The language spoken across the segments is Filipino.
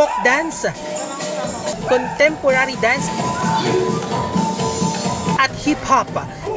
folk dance, contemporary dance, at hip-hop.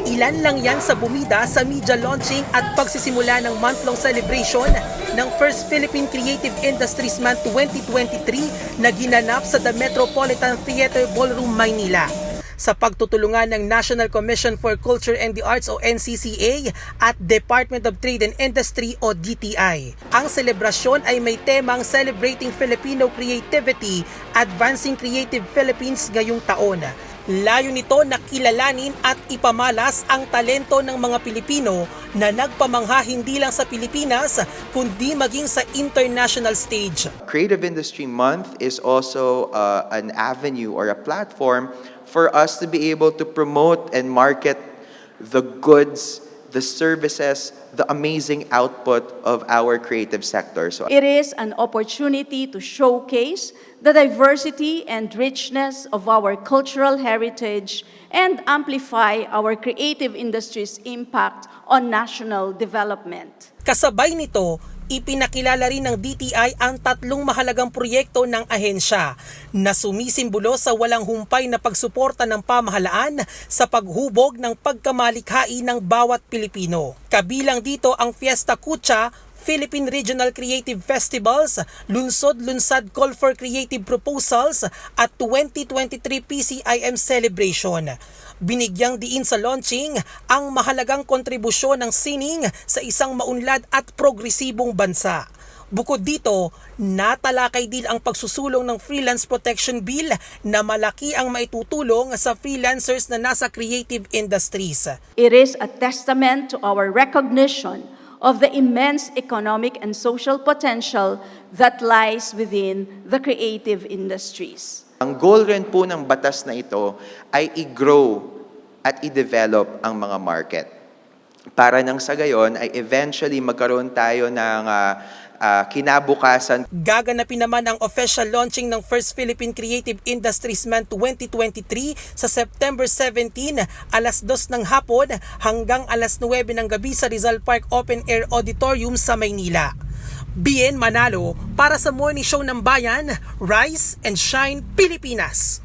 Ilan lang yan sa bumida sa media launching at pagsisimula ng month-long celebration ng First Philippine Creative Industries Month 2023 na ginanap sa The Metropolitan Theater Ballroom, Maynila sa pagtutulungan ng National Commission for Culture and the Arts o NCCA at Department of Trade and Industry o DTI. Ang selebrasyon ay may temang Celebrating Filipino Creativity, Advancing Creative Philippines ngayong taon. Layo nito na kilalanin at ipamalas ang talento ng mga Pilipino na nagpamangha hindi lang sa Pilipinas kundi maging sa international stage. Creative Industry Month is also uh, an avenue or a platform for us to be able to promote and market the goods, the services, the amazing output of our creative sector. So It is an opportunity to showcase the diversity and richness of our cultural heritage and amplify our creative industry's impact on national development. Kasabay nito, ipinakilala rin ng DTI ang tatlong mahalagang proyekto ng ahensya na sumisimbolo sa walang humpay na pagsuporta ng pamahalaan sa paghubog ng pagkamalikhain ng bawat Pilipino. Kabilang dito ang Fiesta Kucha, Philippine Regional Creative Festivals, Lunsod Lunsad Call for Creative Proposals at 2023 PCIM Celebration. Binigyang diin sa launching ang mahalagang kontribusyon ng sining sa isang maunlad at progresibong bansa. Bukod dito, natalakay din ang pagsusulong ng Freelance Protection Bill na malaki ang maitutulong sa freelancers na nasa creative industries. It is a testament to our recognition of the immense economic and social potential that lies within the creative industries. ang goal rin po ng batas na ito ay i-grow at i-develop ang mga market. Para nang sa gayon ay eventually magkaroon tayo ng ah, ah, kinabukasan Gaganapin naman ang official launching ng First Philippine Creative Industries Month 2023 sa September 17, alas 2 ng hapon hanggang alas 9 ng gabi sa Rizal Park Open Air Auditorium sa Maynila. Bien Manalo para sa Morning Show ng Bayan, Rise and Shine Pilipinas.